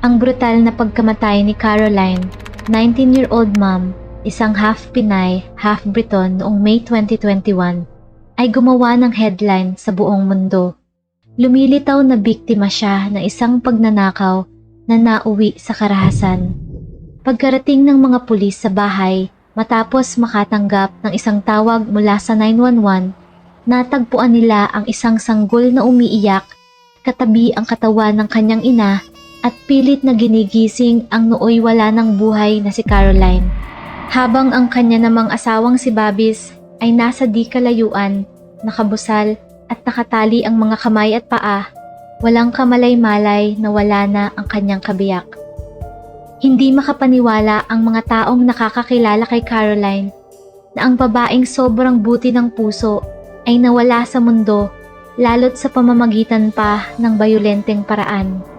Ang brutal na pagkamatay ni Caroline, 19-year-old mom, isang half Pinay, half Briton noong May 2021, ay gumawa ng headline sa buong mundo. Lumilitaw na biktima siya ng isang pagnanakaw na nauwi sa karahasan. Pagkarating ng mga pulis sa bahay, matapos makatanggap ng isang tawag mula sa 911, natagpuan nila ang isang sanggol na umiiyak, katabi ang katawan ng kanyang ina at pilit na ginigising ang nooy wala ng buhay na si Caroline. Habang ang kanya namang asawang si Babis ay nasa di kalayuan, nakabusal at nakatali ang mga kamay at paa, walang kamalay-malay na wala na ang kanyang kabiyak. Hindi makapaniwala ang mga taong nakakakilala kay Caroline na ang babaeng sobrang buti ng puso ay nawala sa mundo lalo't sa pamamagitan pa ng bayolenteng paraan.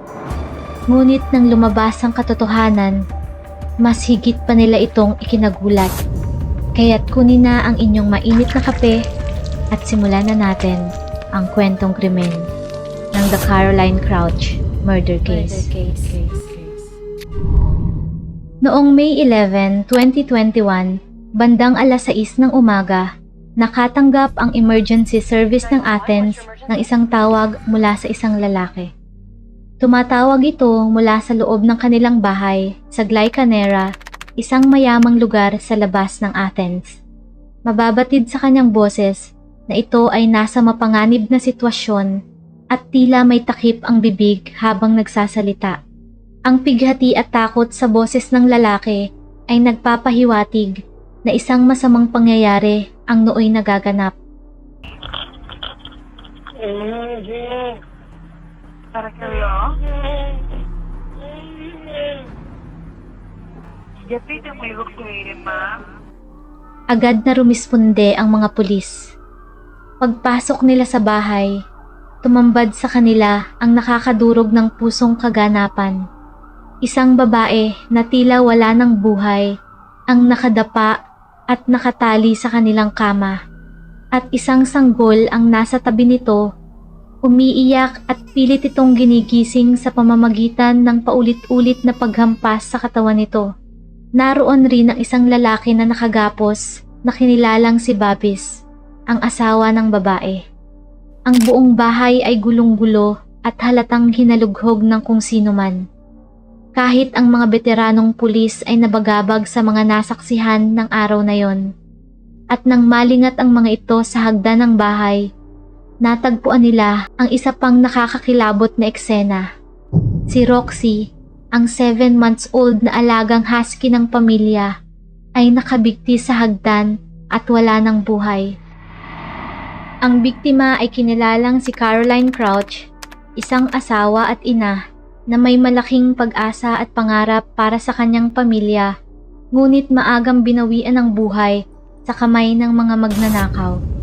Ngunit nang lumabas ang katotohanan, mas higit pa nila itong ikinagulat. Kaya't kunin na ang inyong mainit na kape at simulan na natin ang kwentong krimen ng The Caroline Crouch Murder Case. Noong May 11, 2021, bandang alas 6 ng umaga, nakatanggap ang emergency service ng Athens ng isang tawag mula sa isang lalaki. Tumatawag ito mula sa loob ng kanilang bahay sa Glycanera, isang mayamang lugar sa labas ng Athens. Mababatid sa kanyang boses na ito ay nasa mapanganib na sitwasyon at tila may takip ang bibig habang nagsasalita. Ang pighati at takot sa boses ng lalaki ay nagpapahiwatig na isang masamang pangyayari ang nooy nagaganap. Para kayo? Yapit ang may evacuated, ma'am. Agad na rumisponde ang mga pulis. Pagpasok nila sa bahay, tumambad sa kanila ang nakakadurog ng pusong kaganapan. Isang babae na tila wala ng buhay ang nakadapa at nakatali sa kanilang kama. At isang sanggol ang nasa tabi nito, umiiyak at pilit itong ginigising sa pamamagitan ng paulit-ulit na paghampas sa katawan nito. Naroon rin ang isang lalaki na nakagapos na kinilalang si Babis, ang asawa ng babae. Ang buong bahay ay gulong-gulo at halatang hinalughog ng kung sino man. Kahit ang mga veteranong pulis ay nabagabag sa mga nasaksihan ng araw na yon. At nang malingat ang mga ito sa hagdan ng bahay, natagpuan nila ang isa pang nakakakilabot na eksena. Si Roxy, ang 7 months old na alagang husky ng pamilya, ay nakabigti sa hagdan at wala ng buhay. Ang biktima ay kinilalang si Caroline Crouch, isang asawa at ina na may malaking pag-asa at pangarap para sa kanyang pamilya, ngunit maagang binawian ng buhay sa kamay ng mga magnanakaw.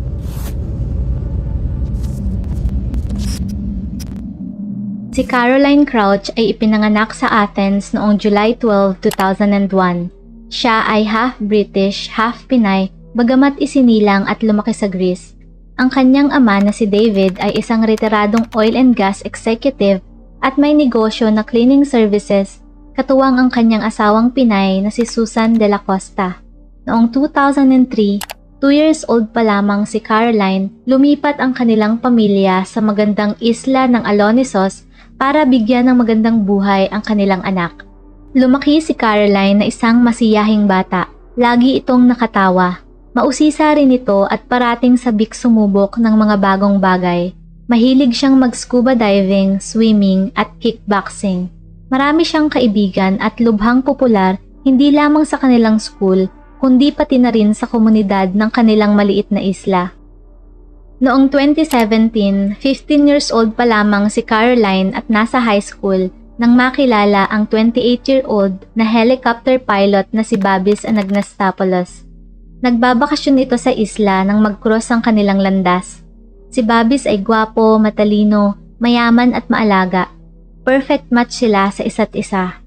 Si Caroline Crouch ay ipinanganak sa Athens noong July 12, 2001. Siya ay half British, half Pinay, bagamat isinilang at lumaki sa Greece. Ang kanyang ama na si David ay isang retiradong oil and gas executive at may negosyo na cleaning services, katuwang ang kanyang asawang Pinay na si Susan de la Costa. Noong 2003, 2 years old pa lamang si Caroline, lumipat ang kanilang pamilya sa magandang isla ng Alonisos para bigyan ng magandang buhay ang kanilang anak. Lumaki si Caroline na isang masiyahing bata. Lagi itong nakatawa. Mausisa rin ito at parating sabik sumubok ng mga bagong bagay. Mahilig siyang mag-scuba diving, swimming at kickboxing. Marami siyang kaibigan at lubhang popular hindi lamang sa kanilang school kundi pati na rin sa komunidad ng kanilang maliit na isla. Noong 2017, 15 years old pa lamang si Caroline at nasa high school nang makilala ang 28-year-old na helicopter pilot na si Babis Anagnastopoulos. Nagbabakasyon ito sa isla nang mag-cross ang kanilang landas. Si Babis ay gwapo, matalino, mayaman at maalaga. Perfect match sila sa isa't isa.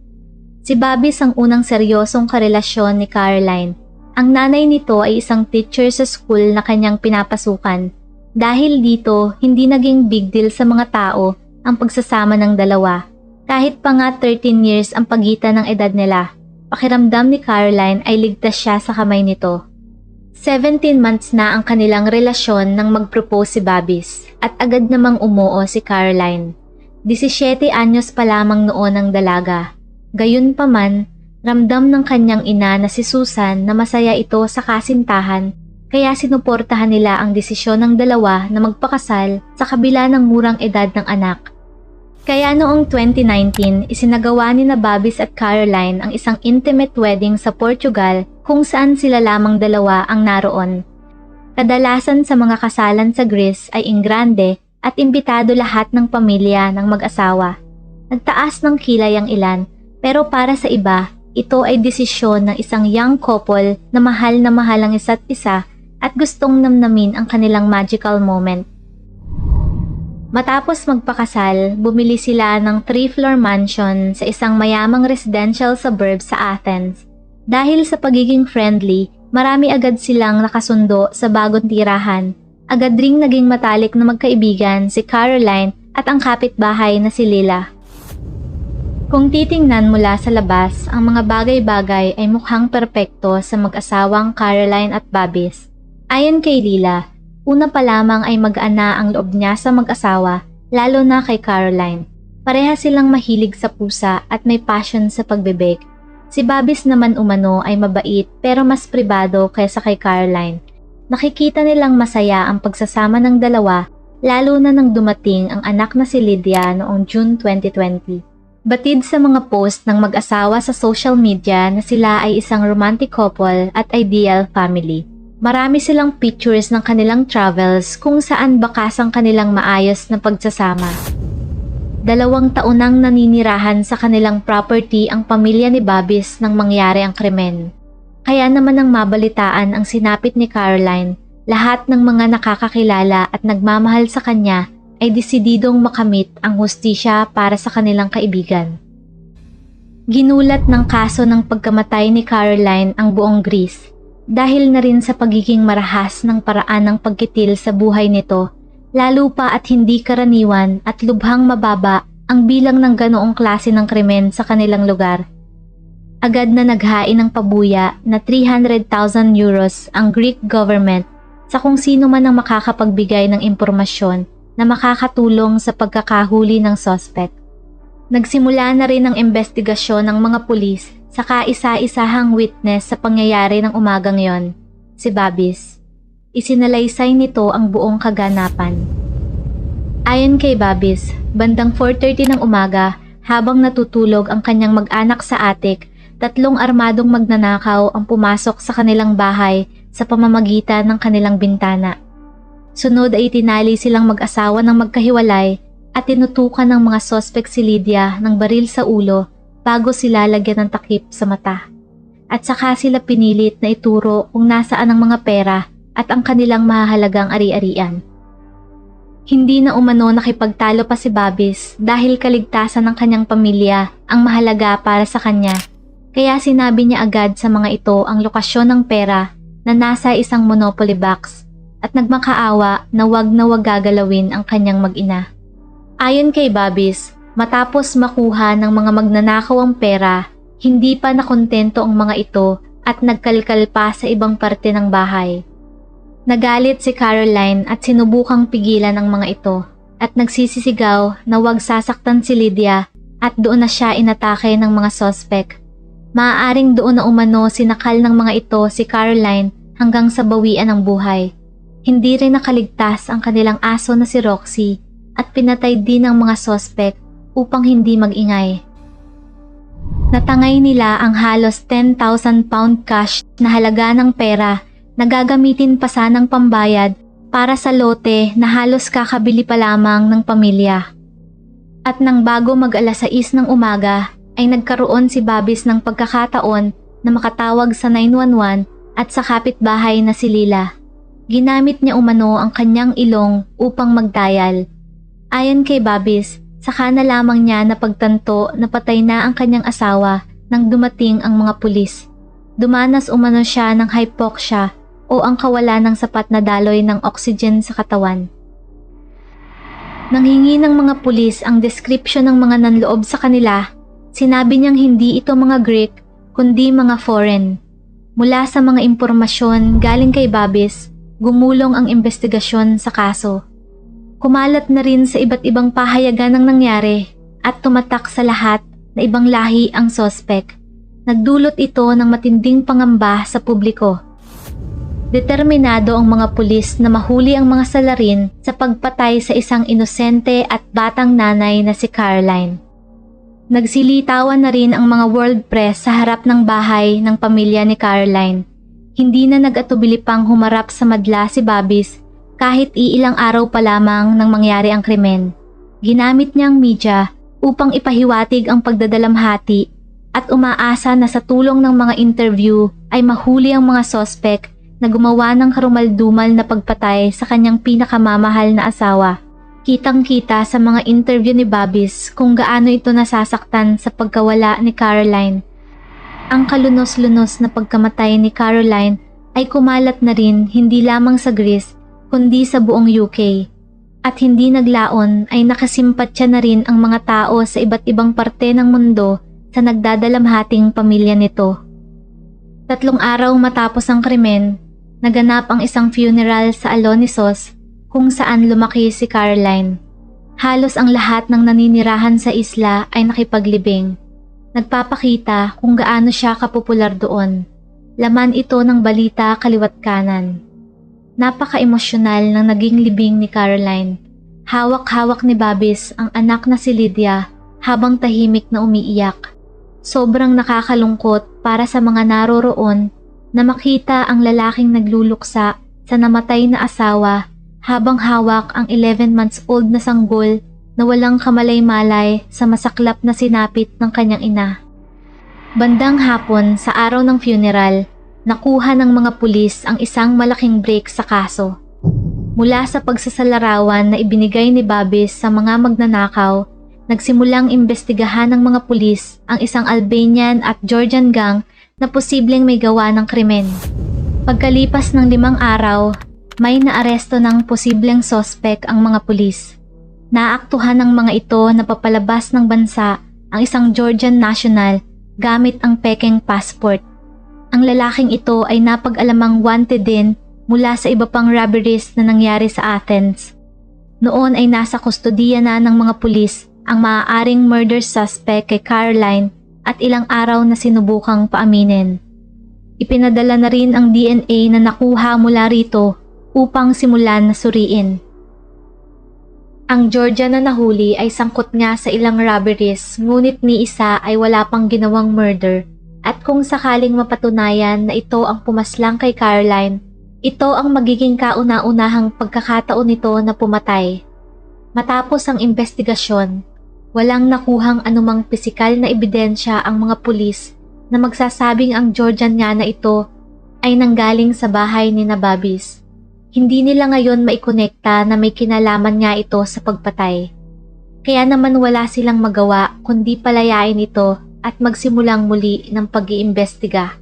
Si Babis ang unang seryosong karelasyon ni Caroline. Ang nanay nito ay isang teacher sa school na kanyang pinapasukan. Dahil dito, hindi naging big deal sa mga tao ang pagsasama ng dalawa. Kahit pa nga 13 years ang pagitan ng edad nila, pakiramdam ni Caroline ay ligtas siya sa kamay nito. 17 months na ang kanilang relasyon nang mag-propose si Babis at agad namang umuo si Caroline. 17 anyos pa lamang noon ang dalaga. Gayunpaman, ramdam ng kanyang ina na si Susan na masaya ito sa kasintahan kaya sinuportahan nila ang desisyon ng dalawa na magpakasal sa kabila ng murang edad ng anak. Kaya noong 2019, isinagawa ni na Babis at Caroline ang isang intimate wedding sa Portugal kung saan sila lamang dalawa ang naroon. Kadalasan sa mga kasalan sa Greece ay ingrande at imbitado lahat ng pamilya ng mag-asawa. Nagtaas ng kilay ang ilan, pero para sa iba, ito ay desisyon ng isang young couple na mahal na mahal ang isa't isa at gustong namnamin ang kanilang magical moment. Matapos magpakasal, bumili sila ng three-floor mansion sa isang mayamang residential suburb sa Athens. Dahil sa pagiging friendly, marami agad silang nakasundo sa bagong tirahan. Agad ring naging matalik na magkaibigan si Caroline at ang kapitbahay na si Lila. Kung titingnan mula sa labas, ang mga bagay-bagay ay mukhang perpekto sa mag-asawang Caroline at Babis. Ayon kay Lila, una pa lamang ay mag-ana ang loob niya sa mag-asawa, lalo na kay Caroline. Pareha silang mahilig sa pusa at may passion sa pagbebake. Si Babis naman umano ay mabait pero mas pribado kaysa kay Caroline. Nakikita nilang masaya ang pagsasama ng dalawa lalo na nang dumating ang anak na si Lydia noong June 2020. Batid sa mga post ng mag-asawa sa social media na sila ay isang romantic couple at ideal family. Marami silang pictures ng kanilang travels kung saan bakas ang kanilang maayos na pagsasama. Dalawang taon nang naninirahan sa kanilang property ang pamilya ni Babis nang mangyari ang krimen. Kaya naman ang mabalitaan ang sinapit ni Caroline, lahat ng mga nakakakilala at nagmamahal sa kanya ay desididong makamit ang hustisya para sa kanilang kaibigan. Ginulat ng kaso ng pagkamatay ni Caroline ang buong Greece dahil na rin sa pagiging marahas ng paraan ng pagkitil sa buhay nito, lalo pa at hindi karaniwan at lubhang mababa ang bilang ng ganoong klase ng krimen sa kanilang lugar. Agad na naghain ng pabuya na 300,000 euros ang Greek government sa kung sino man ang makakapagbigay ng impormasyon na makakatulong sa pagkakahuli ng suspect. Nagsimula na rin ang investigasyon ng mga pulis sa kaisa-isahang witness sa pangyayari ng umagang yon, si Babis. Isinalaysay nito ang buong kaganapan. Ayon kay Babis, bandang 4.30 ng umaga, habang natutulog ang kanyang mag-anak sa atik, tatlong armadong magnanakaw ang pumasok sa kanilang bahay sa pamamagitan ng kanilang bintana. Sunod ay tinali silang mag-asawa ng magkahiwalay at tinutukan ng mga sospek si Lydia ng baril sa ulo bago sila lagyan ng takip sa mata. At saka sila pinilit na ituro kung nasaan ang mga pera at ang kanilang mahahalagang ari-arian. Hindi na umano nakipagtalo pa si Babis dahil kaligtasan ng kanyang pamilya ang mahalaga para sa kanya. Kaya sinabi niya agad sa mga ito ang lokasyon ng pera na nasa isang monopoly box at nagmakaawa na wag na wag gagalawin ang kanyang mag-ina. Ayon kay Babis, matapos makuha ng mga magnanakaw ang pera, hindi pa nakontento ang mga ito at nagkalkal pa sa ibang parte ng bahay. Nagalit si Caroline at sinubukang pigilan ang mga ito at nagsisisigaw na wag sasaktan si Lydia at doon na siya inatake ng mga sospek. Maaaring doon na umano sinakal ng mga ito si Caroline hanggang sa bawian ng buhay. Hindi rin nakaligtas ang kanilang aso na si Roxy at pinatay din ang mga sospek upang hindi magingay. Natangay nila ang halos 10,000 pound cash na halaga ng pera na gagamitin pa sanang pambayad para sa lote na halos kakabili pa lamang ng pamilya. At nang bago mag alas 6 ng umaga ay nagkaroon si Babis ng pagkakataon na makatawag sa 911 at sa kapitbahay na si Lila. Ginamit niya umano ang kanyang ilong upang magdayal. Ayon kay Babis, saka na lamang niya napagtanto na patay na ang kanyang asawa nang dumating ang mga pulis. Dumanas umano siya ng hypoxia o ang kawalan ng sapat na daloy ng oxygen sa katawan. Nanghingi ng mga pulis ang description ng mga nanloob sa kanila, sinabi niyang hindi ito mga Greek kundi mga foreign. Mula sa mga impormasyon galing kay Babis, gumulong ang investigasyon sa kaso. Kumalat na rin sa iba't ibang pahayagan ng nangyari at tumatak sa lahat na ibang lahi ang sospek. Nagdulot ito ng matinding pangamba sa publiko. Determinado ang mga pulis na mahuli ang mga salarin sa pagpatay sa isang inosente at batang nanay na si Caroline. Nagsilitawan na rin ang mga world press sa harap ng bahay ng pamilya ni Caroline. Hindi na nag-atubili pang humarap sa madla si Babis kahit iilang araw pa lamang nang mangyari ang krimen. Ginamit niya ang media upang ipahiwatig ang pagdadalamhati at umaasa na sa tulong ng mga interview ay mahuli ang mga sospek na gumawa ng karumaldumal na pagpatay sa kanyang pinakamamahal na asawa. Kitang-kita sa mga interview ni Babis kung gaano ito nasasaktan sa pagkawala ni Caroline. Ang kalunos-lunos na pagkamatay ni Caroline ay kumalat na rin hindi lamang sa Greece kundi sa buong UK. At hindi naglaon ay nakasimpatya na rin ang mga tao sa iba't ibang parte ng mundo sa nagdadalamhating pamilya nito. Tatlong araw matapos ang krimen, naganap ang isang funeral sa Alonisos kung saan lumaki si Caroline. Halos ang lahat ng naninirahan sa isla ay nakipaglibing. Nagpapakita kung gaano siya kapopular doon. Laman ito ng balita kaliwat kanan. Napaka-emosyonal ng naging libing ni Caroline. Hawak-hawak ni Babis ang anak na si Lydia habang tahimik na umiiyak. Sobrang nakakalungkot para sa mga naroroon na makita ang lalaking nagluluksa sa namatay na asawa habang hawak ang 11 months old na sanggol na walang kamalay-malay sa masaklap na sinapit ng kanyang ina. Bandang hapon sa araw ng funeral, nakuha ng mga pulis ang isang malaking break sa kaso. Mula sa pagsasalarawan na ibinigay ni Babis sa mga magnanakaw, nagsimulang imbestigahan ng mga pulis ang isang Albanian at Georgian gang na posibleng may gawa ng krimen. Pagkalipas ng limang araw, may naaresto ng posibleng sospek ang mga pulis. Naaktuhan ng mga ito na papalabas ng bansa ang isang Georgian national gamit ang pekeng passport. Ang lalaking ito ay napag-alamang wanted din mula sa iba pang robberies na nangyari sa Athens. Noon ay nasa kustodiya na ng mga pulis ang maaaring murder suspect kay Caroline at ilang araw na sinubukang paaminin. Ipinadala na rin ang DNA na nakuha mula rito upang simulan na suriin. Ang Georgia na nahuli ay sangkot nga sa ilang robberies ngunit ni isa ay wala pang ginawang murder at kung sakaling mapatunayan na ito ang pumaslang kay Caroline, ito ang magiging kauna-unahang pagkakataon nito na pumatay. Matapos ang investigasyon, walang nakuhang anumang pisikal na ebidensya ang mga pulis na magsasabing ang Georgian nga na ito ay nanggaling sa bahay ni Nababis. Hindi nila ngayon maikonekta na may kinalaman nga ito sa pagpatay. Kaya naman wala silang magawa kundi palayain ito at magsimulang muli ng pag-iimbestiga.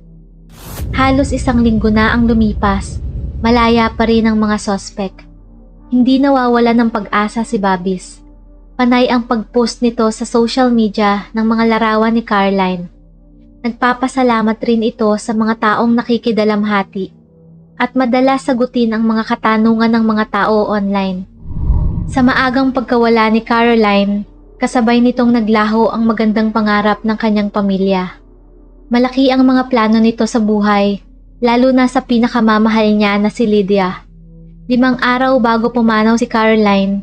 Halos isang linggo na ang lumipas, malaya pa rin ang mga sospek. Hindi nawawala ng pag-asa si Babis. Panay ang pag-post nito sa social media ng mga larawan ni Caroline. Nagpapasalamat rin ito sa mga taong nakikidalamhati at madalas sagutin ang mga katanungan ng mga tao online. Sa maagang pagkawala ni Caroline, kasabay nitong naglaho ang magandang pangarap ng kanyang pamilya. Malaki ang mga plano nito sa buhay, lalo na sa pinakamamahal niya na si Lydia. Limang araw bago pumanaw si Caroline,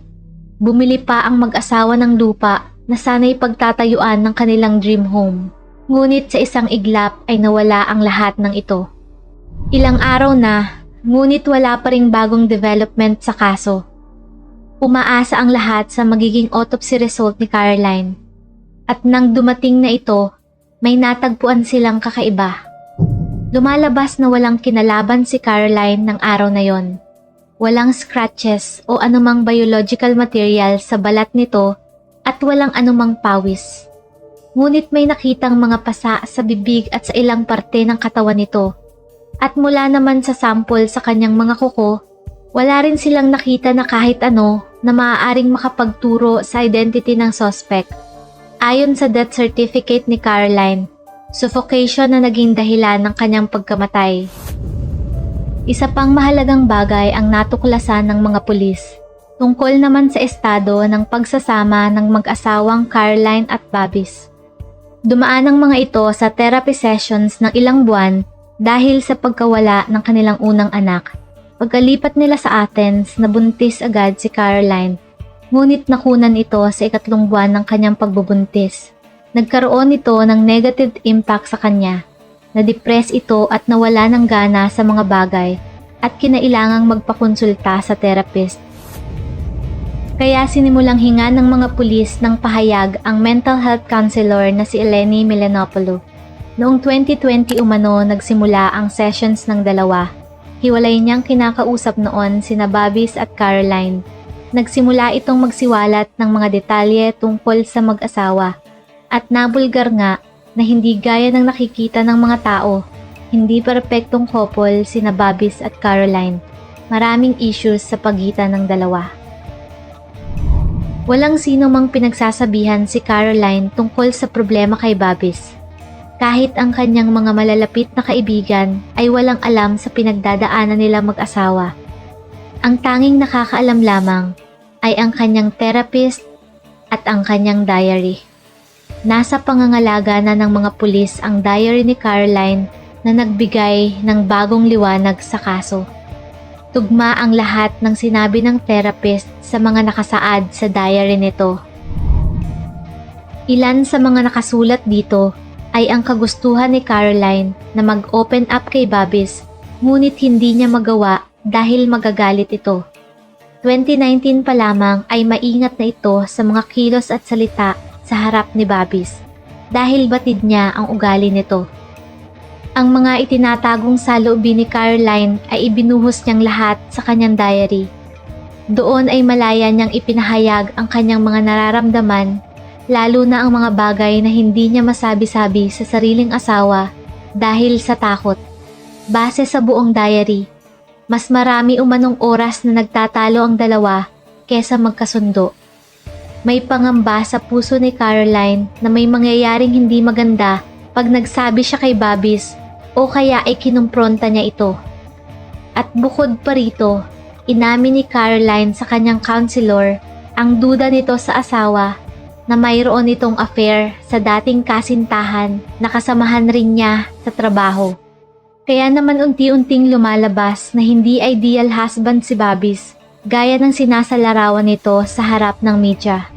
bumili pa ang mag-asawa ng lupa na sana'y pagtatayuan ng kanilang dream home. Ngunit sa isang iglap ay nawala ang lahat ng ito. Ilang araw na, ngunit wala pa ring bagong development sa kaso. Umaasa ang lahat sa magiging autopsy result ni Caroline. At nang dumating na ito, may natagpuan silang kakaiba. Lumalabas na walang kinalaban si Caroline ng araw na yon. Walang scratches o anumang biological material sa balat nito at walang anumang pawis. Ngunit may nakitang mga pasa sa bibig at sa ilang parte ng katawan nito at mula naman sa sample sa kanyang mga kuko, wala rin silang nakita na kahit ano na maaaring makapagturo sa identity ng suspect. Ayon sa death certificate ni Caroline, suffocation na naging dahilan ng kanyang pagkamatay. Isa pang mahalagang bagay ang natuklasan ng mga pulis tungkol naman sa estado ng pagsasama ng mag-asawang Caroline at Babis. Dumaan ang mga ito sa therapy sessions ng ilang buwan dahil sa pagkawala ng kanilang unang anak. Pagkalipat nila sa Athens, nabuntis agad si Caroline, ngunit nakunan ito sa ikatlong buwan ng kanyang pagbubuntis. Nagkaroon ito ng negative impact sa kanya. Na-depress ito at nawala ng gana sa mga bagay at kinailangang magpakonsulta sa therapist. Kaya sinimulang hinga ng mga pulis ng pahayag ang mental health counselor na si Eleni Milanopoulou. Noong 2020 umano nagsimula ang sessions ng dalawa. Hiwalay niyang kinakausap noon sina Babis at Caroline. Nagsimula itong magsiwalat ng mga detalye tungkol sa mag-asawa at nabulgar nga na hindi gaya ng nakikita ng mga tao. Hindi perpektong couple sina Babis at Caroline. Maraming issues sa pagitan ng dalawa. Walang sino mang pinagsasabihan si Caroline tungkol sa problema kay Babis. Kahit ang kanyang mga malalapit na kaibigan ay walang alam sa pinagdadaanan nila mag-asawa. Ang tanging nakakaalam lamang ay ang kanyang therapist at ang kanyang diary. Nasa pangangalaga na ng mga pulis ang diary ni Caroline na nagbigay ng bagong liwanag sa kaso. Tugma ang lahat ng sinabi ng therapist sa mga nakasaad sa diary nito. Ilan sa mga nakasulat dito ay ang kagustuhan ni Caroline na mag-open up kay Babis ngunit hindi niya magawa dahil magagalit ito. 2019 pa lamang ay maingat na ito sa mga kilos at salita sa harap ni Babis dahil batid niya ang ugali nito. Ang mga itinatagong saloobin ni Caroline ay ibinuhos niyang lahat sa kanyang diary. Doon ay malaya niyang ipinahayag ang kanyang mga nararamdaman, lalo na ang mga bagay na hindi niya masabi-sabi sa sariling asawa dahil sa takot. Base sa buong diary, mas marami umanong oras na nagtatalo ang dalawa kesa magkasundo. May pangamba sa puso ni Caroline na may mangyayaring hindi maganda pag nagsabi siya kay Babis o kaya ay kinumpronta niya ito. At bukod pa rito, inamin ni Caroline sa kanyang counselor ang duda nito sa asawa na mayroon itong affair sa dating kasintahan na kasamahan rin niya sa trabaho. Kaya naman unti-unting lumalabas na hindi ideal husband si Babis gaya ng sinasalarawan nito sa harap ng media.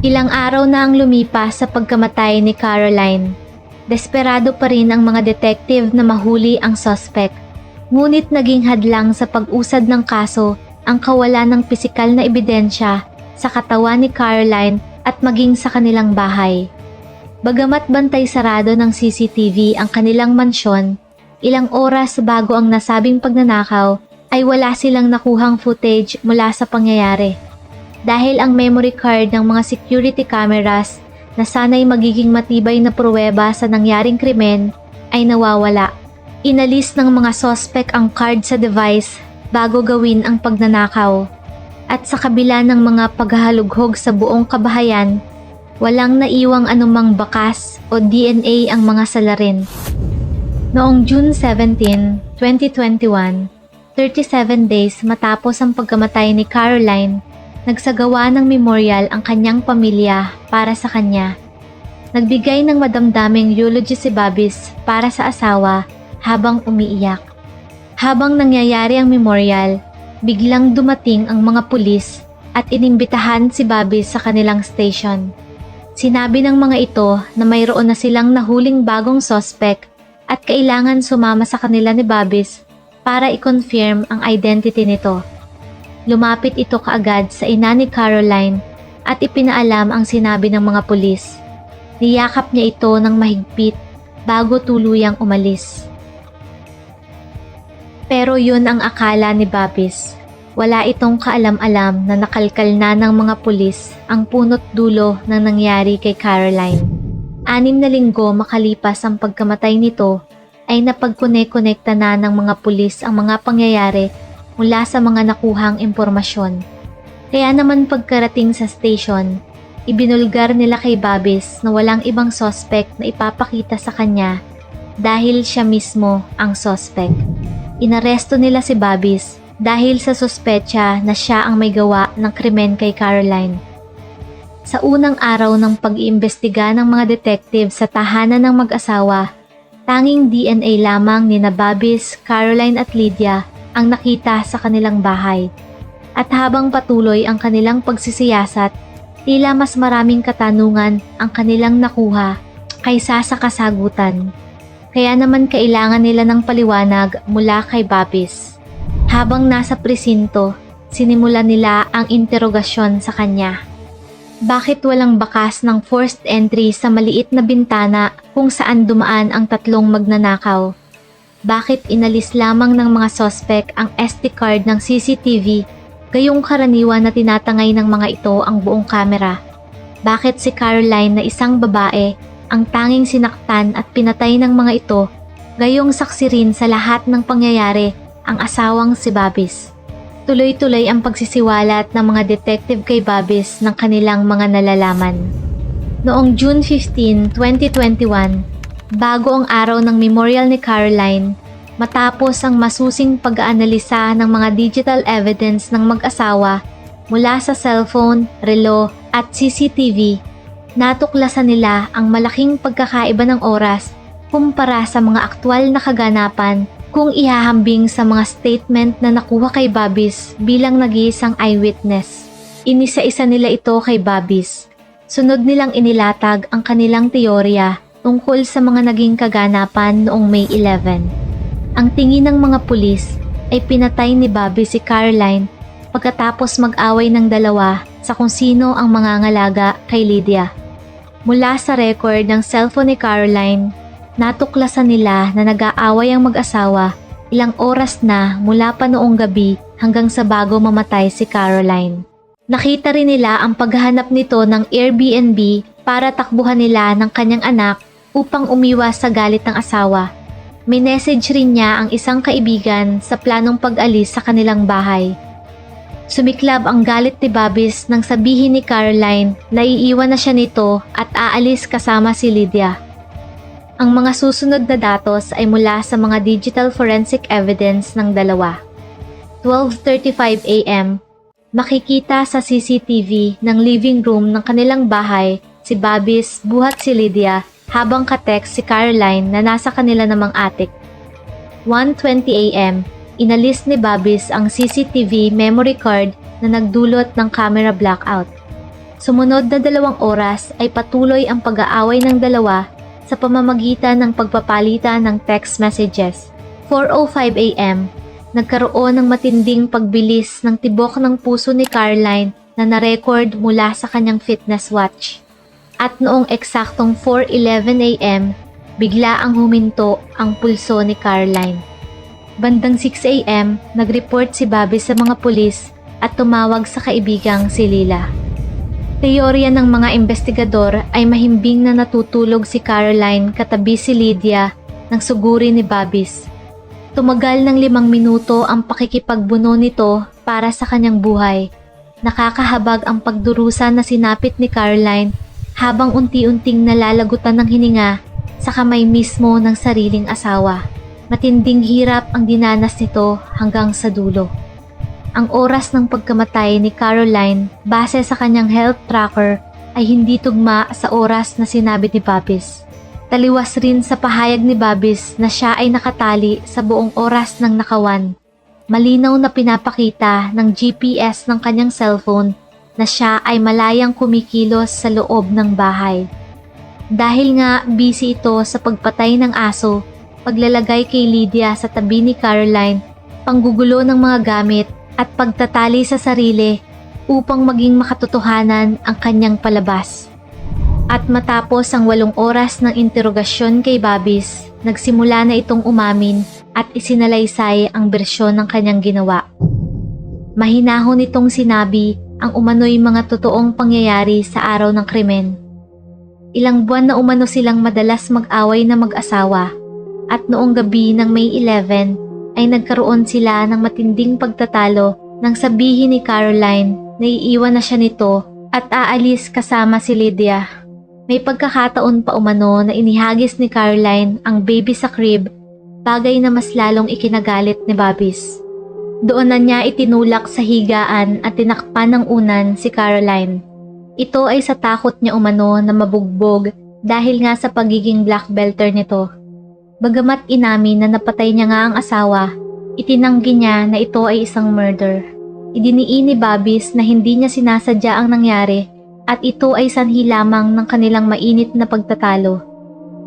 Ilang araw na ang lumipas sa pagkamatay ni Caroline. Desperado pa rin ang mga detective na mahuli ang suspect. Ngunit naging hadlang sa pag-usad ng kaso ang kawalan ng pisikal na ebidensya sa katawan ni Caroline at maging sa kanilang bahay. Bagamat bantay sarado ng CCTV ang kanilang mansyon, ilang oras bago ang nasabing pagnanakaw ay wala silang nakuhang footage mula sa pangyayari. Dahil ang memory card ng mga security cameras na sana'y magiging matibay na pruweba sa nangyaring krimen ay nawawala. Inalis ng mga sospek ang card sa device bago gawin ang pagnanakaw. At sa kabila ng mga paghahalughog sa buong kabahayan, walang naiwang anumang bakas o DNA ang mga salarin. Noong June 17, 2021, 37 days matapos ang pagkamatay ni Caroline, nagsagawa ng memorial ang kanyang pamilya para sa kanya. Nagbigay ng madamdaming eulogy si Babis para sa asawa habang umiiyak. Habang nangyayari ang memorial, biglang dumating ang mga pulis at inimbitahan si Babis sa kanilang station. Sinabi ng mga ito na mayroon na silang nahuling bagong suspect at kailangan sumama sa kanila ni Babis para i-confirm ang identity nito. Lumapit ito kaagad sa ina ni Caroline at ipinaalam ang sinabi ng mga pulis. Niyakap niya ito ng mahigpit bago tuluyang umalis. Pero yun ang akala ni Babis. Wala itong kaalam-alam na nakalkal na ng mga pulis ang punot dulo ng nangyari kay Caroline. Anim na linggo makalipas ang pagkamatay nito ay napagkone-konekta na ng mga pulis ang mga pangyayari mula sa mga nakuhang impormasyon. Kaya naman pagkarating sa station, ibinulgar nila kay Babis na walang ibang suspect na ipapakita sa kanya dahil siya mismo ang suspect. Inaresto nila si Babis dahil sa suspecha na siya ang may gawa ng krimen kay Caroline. Sa unang araw ng pag-iimbestiga ng mga detective sa tahanan ng mag-asawa, tanging DNA lamang ni na Babis, Caroline at Lydia ang nakita sa kanilang bahay. At habang patuloy ang kanilang pagsisiyasat, tila mas maraming katanungan ang kanilang nakuha kaysa sa kasagutan. Kaya naman kailangan nila ng paliwanag mula kay Babis. Habang nasa presinto, sinimula nila ang interogasyon sa kanya. Bakit walang bakas ng forced entry sa maliit na bintana kung saan dumaan ang tatlong magnanakaw? Bakit inalis lamang ng mga sospek ang SD card ng CCTV gayong karaniwan na tinatangay ng mga ito ang buong kamera? Bakit si Caroline na isang babae ang tanging sinaktan at pinatay ng mga ito gayong saksi rin sa lahat ng pangyayari ang asawang si Babis? Tuloy-tuloy ang pagsisiwalat ng mga detective kay Babis ng kanilang mga nalalaman. Noong June 15, 2021, bago ang araw ng memorial ni Caroline, matapos ang masusing pag-aanalisa ng mga digital evidence ng mag-asawa mula sa cellphone, relo at CCTV, natuklasan nila ang malaking pagkakaiba ng oras kumpara sa mga aktwal na kaganapan kung ihahambing sa mga statement na nakuha kay Babis bilang nag-iisang eyewitness. Inisa-isa nila ito kay Babis. Sunod nilang inilatag ang kanilang teorya tungkol sa mga naging kaganapan noong May 11. Ang tingin ng mga pulis ay pinatay ni Babis si Caroline pagkatapos mag-away ng dalawa sa kung sino ang mangangalaga kay Lydia. Mula sa record ng cellphone ni Caroline, natuklasan nila na nag-aaway ang mag-asawa ilang oras na mula pa noong gabi hanggang sa bago mamatay si Caroline. Nakita rin nila ang paghahanap nito ng Airbnb para takbuhan nila ng kanyang anak upang umiwas sa galit ng asawa. May message rin niya ang isang kaibigan sa planong pag-alis sa kanilang bahay. Sumiklab ang galit ni Babis nang sabihin ni Caroline na iiwan na siya nito at aalis kasama si Lydia. Ang mga susunod na datos ay mula sa mga digital forensic evidence ng dalawa. 12.35 a.m. Makikita sa CCTV ng living room ng kanilang bahay si Babis buhat si Lydia habang katext si Caroline na nasa kanila namang atik. 1.20 a.m. Inalis ni Babis ang CCTV memory card na nagdulot ng camera blackout. Sumunod na dalawang oras ay patuloy ang pag-aaway ng dalawa sa pamamagitan ng pagpapalitan ng text messages. 4.05 a.m. Nagkaroon ng matinding pagbilis ng tibok ng puso ni Caroline na narecord mula sa kanyang fitness watch. At noong eksaktong 4.11 a.m., bigla ang huminto ang pulso ni Caroline. Bandang 6 a.m., nag-report si Bobby sa mga pulis at tumawag sa kaibigang si Lila. Teorya ng mga investigador ay mahimbing na natutulog si Caroline katabi si Lydia nang suguri ni Babis. Tumagal ng limang minuto ang pakikipagbuno nito para sa kanyang buhay. Nakakahabag ang pagdurusa na sinapit ni Caroline habang unti-unting nalalagutan ng hininga sa kamay mismo ng sariling asawa. Matinding hirap ang dinanas nito hanggang sa dulo. Ang oras ng pagkamatay ni Caroline base sa kanyang health tracker ay hindi tugma sa oras na sinabi ni Babis. Taliwas rin sa pahayag ni Babis na siya ay nakatali sa buong oras ng nakawan. Malinaw na pinapakita ng GPS ng kanyang cellphone na siya ay malayang kumikilos sa loob ng bahay. Dahil nga busy ito sa pagpatay ng aso, paglalagay kay Lydia sa tabi ni Caroline, panggugulo ng mga gamit at pagtatali sa sarili upang maging makatotohanan ang kanyang palabas. At matapos ang walong oras ng interogasyon kay Babis, nagsimula na itong umamin at isinalaysay ang bersyon ng kanyang ginawa. Mahinahon itong sinabi ang umano'y mga totoong pangyayari sa araw ng krimen. Ilang buwan na umano silang madalas mag-away na mag-asawa at noong gabi ng May 11 ay nagkaroon sila ng matinding pagtatalo Nang sabihin ni Caroline na iiwan na siya nito at aalis kasama si Lydia. May pagkakataon pa umano na inihagis ni Caroline ang baby sa crib, bagay na mas lalong ikinagalit ni Babis. Doon na niya itinulak sa higaan at tinakpan ng unan si Caroline. Ito ay sa takot niya umano na mabugbog dahil nga sa pagiging black belter nito. Bagamat inamin na napatay niya nga ang asawa, itinanggi niya na ito ay isang murder. Idiniin ni Babis na hindi niya sinasadya ang nangyari at ito ay sanhi lamang ng kanilang mainit na pagtatalo.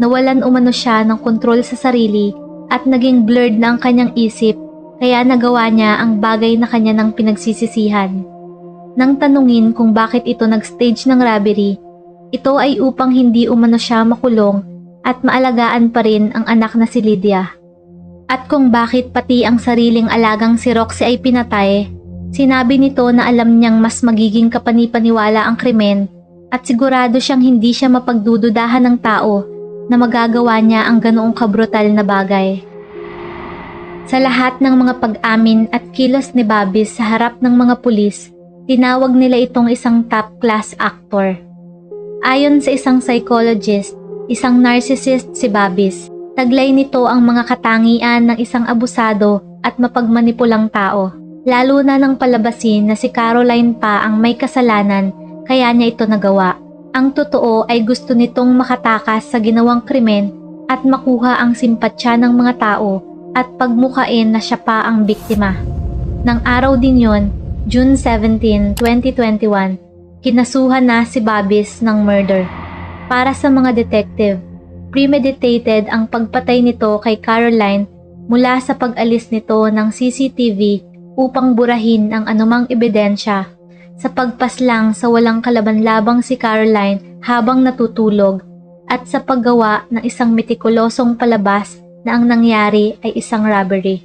Nawalan umano siya ng kontrol sa sarili at naging blurred na ang kanyang isip kaya nagawa niya ang bagay na kanya ng pinagsisisihan. Nang tanungin kung bakit ito nag-stage ng robbery, ito ay upang hindi umano siya makulong at maalagaan pa rin ang anak na si Lydia. At kung bakit pati ang sariling alagang si Roxy ay pinatay, sinabi nito na alam niyang mas magiging kapanipaniwala ang krimen at sigurado siyang hindi siya mapagdududahan ng tao na magagawa niya ang ganoong kabrutal na bagay. Sa lahat ng mga pag-amin at kilos ni Babis sa harap ng mga pulis, tinawag nila itong isang top-class actor. Ayon sa isang psychologist, isang narcissist si Babis. Taglay nito ang mga katangian ng isang abusado at mapagmanipulang tao. Lalo na nang palabasin na si Caroline pa ang may kasalanan kaya niya ito nagawa. Ang totoo ay gusto nitong makatakas sa ginawang krimen at makuha ang simpatsya ng mga tao at pagmukain na siya pa ang biktima. Nang araw din yon, June 17, 2021, kinasuhan na si Babis ng murder. Para sa mga detective, premeditated ang pagpatay nito kay Caroline mula sa pag-alis nito ng CCTV upang burahin ang anumang ebidensya sa pagpaslang sa walang kalaban-labang si Caroline habang natutulog at sa paggawa ng isang metikulosong palabas na ang nangyari ay isang robbery.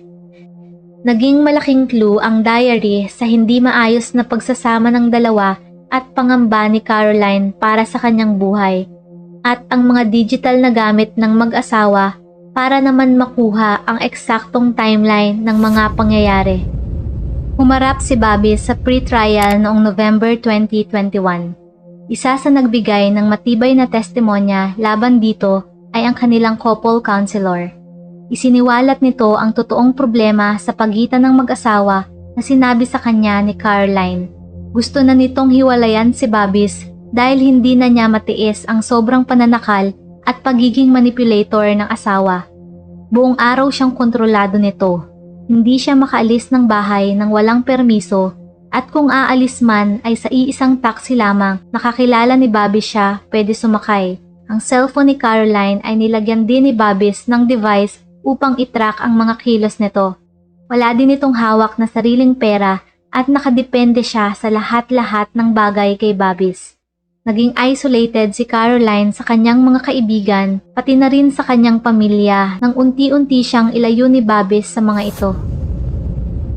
Naging malaking clue ang diary sa hindi maayos na pagsasama ng dalawa at pangamba ni Caroline para sa kanyang buhay at ang mga digital na gamit ng mag-asawa para naman makuha ang eksaktong timeline ng mga pangyayari. Humarap si Bobby sa pre-trial noong November 2021. Isa sa nagbigay ng matibay na testimonya laban dito ay ang kanilang couple counselor. Isiniwalat nito ang totoong problema sa pagitan ng mag-asawa na sinabi sa kanya ni Caroline. Gusto na nitong hiwalayan si Babis dahil hindi na niya matiis ang sobrang pananakal at pagiging manipulator ng asawa. Buong araw siyang kontrolado nito. Hindi siya makaalis ng bahay nang walang permiso at kung aalis man ay sa iisang taxi lamang nakakilala ni Bobby siya pwede sumakay. Ang cellphone ni Caroline ay nilagyan din ni Babis ng device upang itrack ang mga kilos nito. Wala din itong hawak na sariling pera at nakadepende siya sa lahat-lahat ng bagay kay Babis. Naging isolated si Caroline sa kanyang mga kaibigan, pati na rin sa kanyang pamilya nang unti-unti siyang ilayo ni Babis sa mga ito.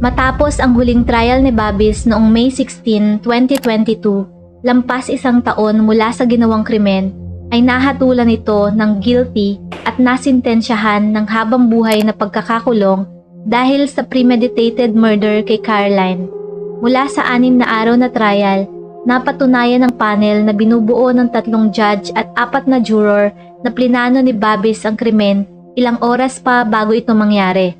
Matapos ang huling trial ni Babis noong May 16, 2022, lampas isang taon mula sa ginawang krimen, ay nahatulan ito ng guilty at nasintensyahan ng habang buhay na pagkakakulong dahil sa premeditated murder kay Caroline. Mula sa anim na araw na trial, napatunayan ng panel na binubuo ng tatlong judge at apat na juror na plinano ni Babis ang krimen ilang oras pa bago ito mangyari.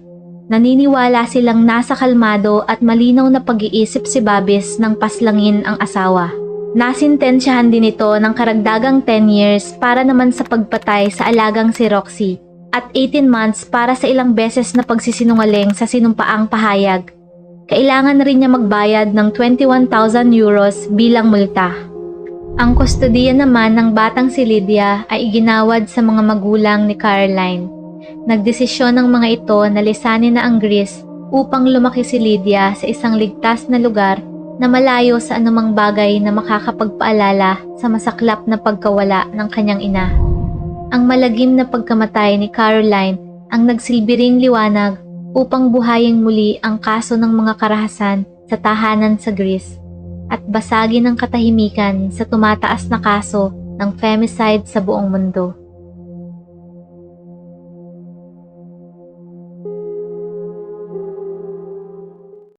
Naniniwala silang nasa kalmado at malinaw na pag-iisip si Babis nang paslangin ang asawa. Nasintensyahan din ito ng karagdagang 10 years para naman sa pagpatay sa alagang si Roxy at 18 months para sa ilang beses na pagsisinungaling sa sinumpaang pahayag. Kailangan rin niya magbayad ng 21,000 euros bilang multa. Ang kustodiya naman ng batang si Lydia ay iginawad sa mga magulang ni Caroline. Nagdesisyon ng mga ito na lisanin na ang Greece upang lumaki si Lydia sa isang ligtas na lugar na malayo sa anumang bagay na makakapagpaalala sa masaklap na pagkawala ng kanyang ina. Ang malagim na pagkamatay ni Caroline ang nagsilbi liwanag upang buhayin muli ang kaso ng mga karahasan sa tahanan sa Greece at basagin ang katahimikan sa tumataas na kaso ng femicide sa buong mundo.